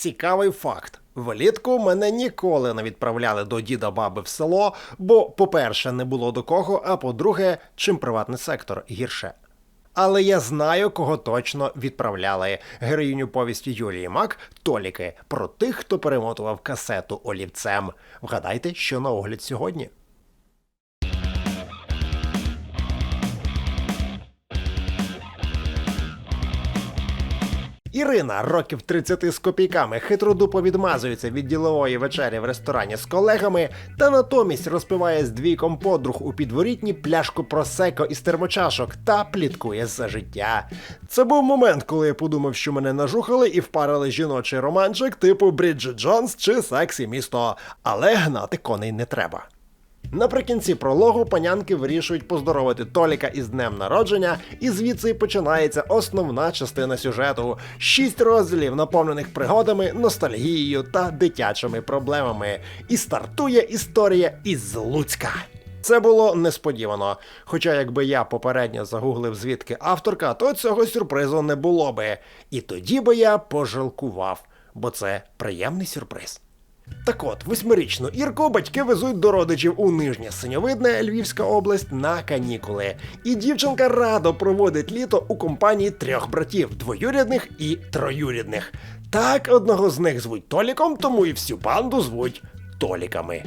Цікавий факт. Влітку мене ніколи не відправляли до діда баби в село, бо, по-перше, не було до кого, а по-друге, чим приватний сектор гірше. Але я знаю, кого точно відправляли героїню повісті Юлії Мак Толіки про тих, хто перемотував касету олівцем. Вгадайте, що на огляд сьогодні. Ірина, років 30 з копійками, хитродупо відмазується від ділової вечері в ресторані з колегами, та натомість розпиває з двійком подруг у підворітні пляшку просеко із термочашок та пліткує за життя. Це був момент, коли я подумав, що мене нажухали і впарили жіночий романчик типу Бріджит Джонс чи Сексі місто. Але гнати коней не треба. Наприкінці прологу панянки вирішують поздоровити Толіка із днем народження, і звідси починається основна частина сюжету: шість розділів, наповнених пригодами, ностальгією та дитячими проблемами. І стартує історія із Луцька. Це було несподівано. Хоча, якби я попередньо загуглив звідки авторка, то цього сюрпризу не було би. І тоді би я пожалкував, бо це приємний сюрприз. Так от, восьмирічну Ірку батьки везуть до родичів у Нижнє Синьовидне, Львівська область, на канікули. І дівчинка радо проводить літо у компанії трьох братів двоюрідних і троюрідних. Так, одного з них звуть Толіком, тому і всю банду звуть Толіками.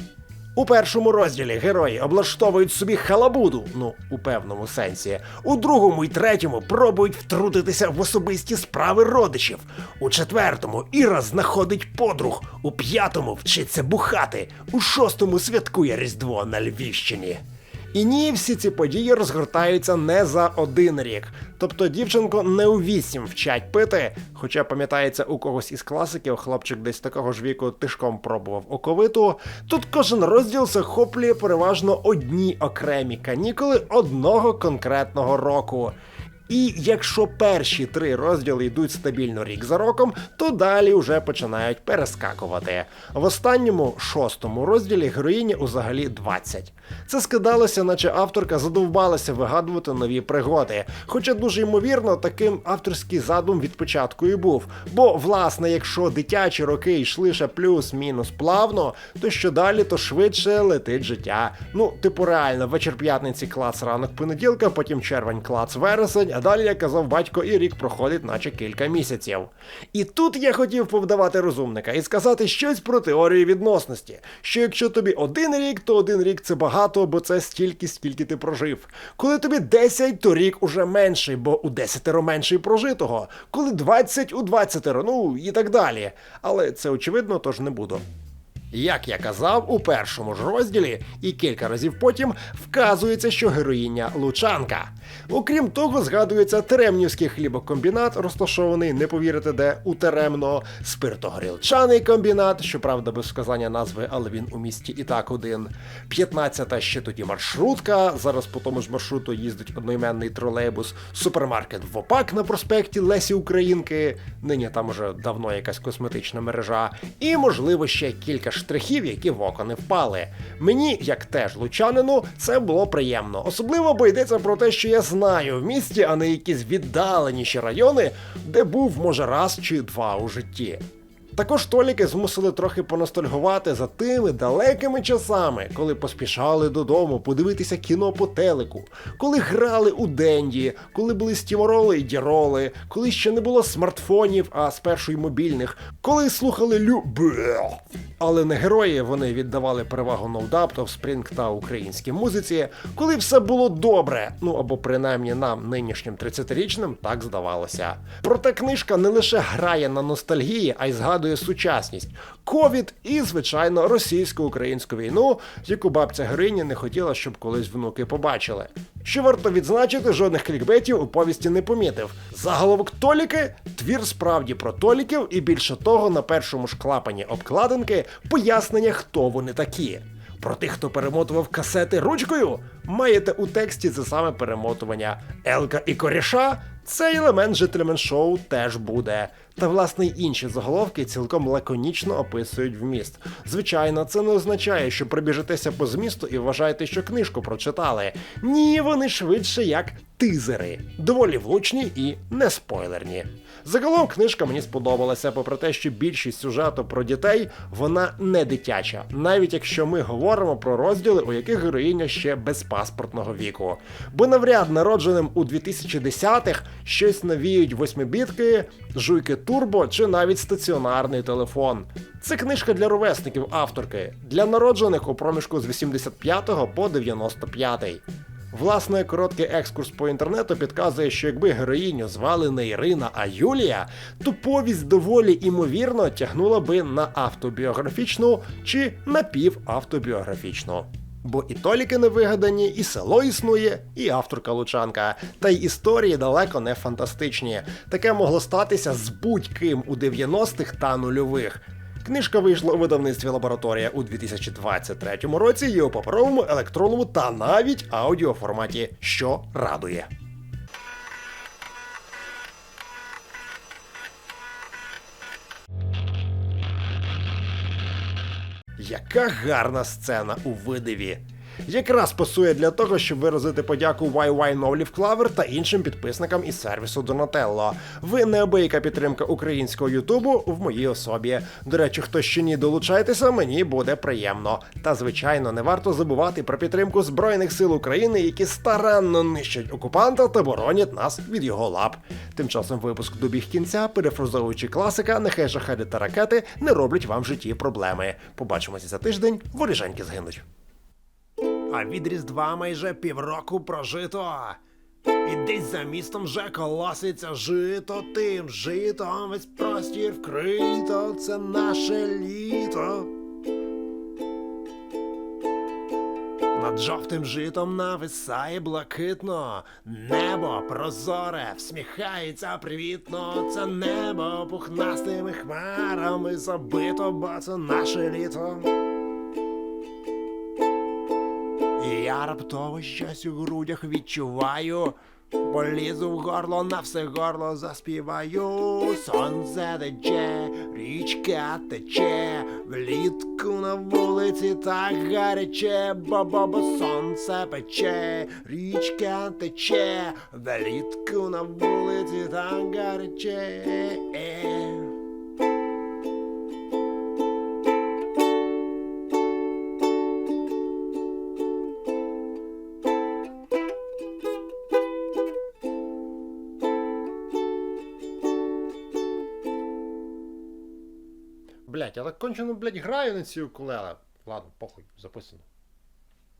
У першому розділі герої облаштовують собі халабуду, ну у певному сенсі. У другому і третьому пробують втрутитися в особисті справи родичів. У четвертому Іра знаходить подруг. У п'ятому вчиться бухати. У шостому святкує Різдво на Львівщині. І ні, всі ці події розгортаються не за один рік. Тобто дівчинку не у вісім вчать пити. Хоча пам'ятається, у когось із класиків хлопчик десь такого ж віку тишком пробував оковиту. Тут кожен розділ захоплює переважно одні окремі канікули одного конкретного року. І якщо перші три розділи йдуть стабільно рік за роком, то далі вже починають перескакувати. В останньому шостому розділі героїні взагалі 20. Це скидалося, наче авторка задовбалася вигадувати нові пригоди. Хоча дуже ймовірно, таким авторський задум від початку і був. Бо, власне, якщо дитячі роки йшли ще плюс-мінус плавно, то що далі, то швидше летить життя. Ну, типу, реально, вечір п'ятниці клац ранок понеділка, потім червень клац вересень, а далі, як казав батько, і рік проходить, наче кілька місяців. І тут я хотів повдавати розумника і сказати щось про теорію відносності. Що якщо тобі один рік, то один рік це багато, бо це стільки, скільки ти прожив. Коли тобі 10, то рік уже менший, бо у 10 менший прожитого. Коли 20 у 20, ну і так далі. Але це очевидно, тож не буду. Як я казав, у першому ж розділі і кілька разів потім вказується, що героїня Лучанка. Окрім того, згадується Теремнівський хлібокомбінат, розташований, не повірите, де у Теремно, спиртогорілчаний комбінат, щоправда, без сказання назви, але він у місті і так один. 15-та ще тоді маршрутка. Зараз по тому ж маршруту їздить одноіменний тролейбус, супермаркет ВОПАК на проспекті Лесі Українки. Нині там уже давно якась косметична мережа, і можливо ще кілька штрихів, які в око не впали. Мені, як теж лучанину, це було приємно. Особливо бо йдеться про те, що я знаю в місті, а не якісь віддаленіші райони, де був може раз чи два у житті. Також толіки змусили трохи поностальгувати за тими далекими часами, коли поспішали додому подивитися кіно по телеку, коли грали у Денді, коли були стімороли і діроли, коли ще не було смартфонів, а спершу й мобільних, коли слухали любе. Але не герої вони віддавали перевагу ноудаптов, спринг та українській музиці, коли все було добре, ну або принаймні нам, нинішнім 30-річним, так здавалося. Проте книжка не лише грає на ностальгії, а й згадує сучасність, ковід і, звичайно, російсько-українську війну, яку бабця героїні не хотіла, щоб колись внуки побачили. Що варто відзначити, жодних клікбетів у повісті не помітив. Заголовок Толіки твір справді про Толіків, і більше того, на першому ж клапані обкладинки пояснення, хто вони такі. Про тих, хто перемотував касети ручкою, маєте у тексті це саме перемотування. Елка і коріша цей елемент Gentleman шоу теж буде. Та власне й інші заголовки цілком лаконічно описують вміст. Звичайно, це не означає, що прибіжитеся по змісту і вважаєте, що книжку прочитали. Ні, вони швидше як тизери, доволі влучні і не спойлерні. Загалом книжка мені сподобалася, попри те, що більшість сюжету про дітей вона не дитяча, навіть якщо ми говоримо про розділи, у яких героїня ще безпаспортного віку. Бо навряд народженим у 2010-х щось навіють восьмибітки, жуйки турбо чи навіть стаціонарний телефон. Це книжка для ровесників авторки, для народжених у проміжку з 85 по 95. Власне, короткий екскурс по інтернету підказує, що якби героїню звали не Ірина, а Юлія, то повість доволі імовірно тягнула би на автобіографічну чи напівавтобіографічну. Бо і толіки не вигадані, і село існує, і авторка Лучанка. Та й історії далеко не фантастичні. Таке могло статися з будь-ким у 90-х та нульових. Книжка вийшла у видавництві лабораторія у 2023 році і у паперовому, електронному та навіть аудіоформаті, що радує. Яка гарна сцена у видиві. Якраз пасує для того, щоб виразити подяку YY Новлів Клавер та іншим підписникам із сервісу Donatello. Ви неабияка підтримка українського Ютубу в моїй особі. До речі, хто ще ні долучайтеся, мені буде приємно. Та звичайно, не варто забувати про підтримку Збройних сил України, які старанно нищать окупанта та боронять нас від його лап. Тим часом випуск добіг кінця, перефразовуючи класика, нехай шахеди та ракети не роблять вам в житті проблеми. Побачимося за тиждень, воріженьки згинуть. А від Різдва майже півроку прожито. І десь за містом вже колоситься жито, тим житом весь простір вкрито, це наше літо. Над жовтим житом нависає блакитно, небо прозоре, всміхається привітно, це небо пухнастими хмарами забито, бо це наше літо. Я раптово щось у грудях відчуваю. Полізу в горло, на все горло заспіваю. Сонце тече, річка тече, влітку на вулиці так гаряче, бо-бо-бо сонце пече, річка тече, влітку на вулиці так гаряче. Блять, я так кончено, блять, граю на цій укулеле. Ладно, похуй, записано.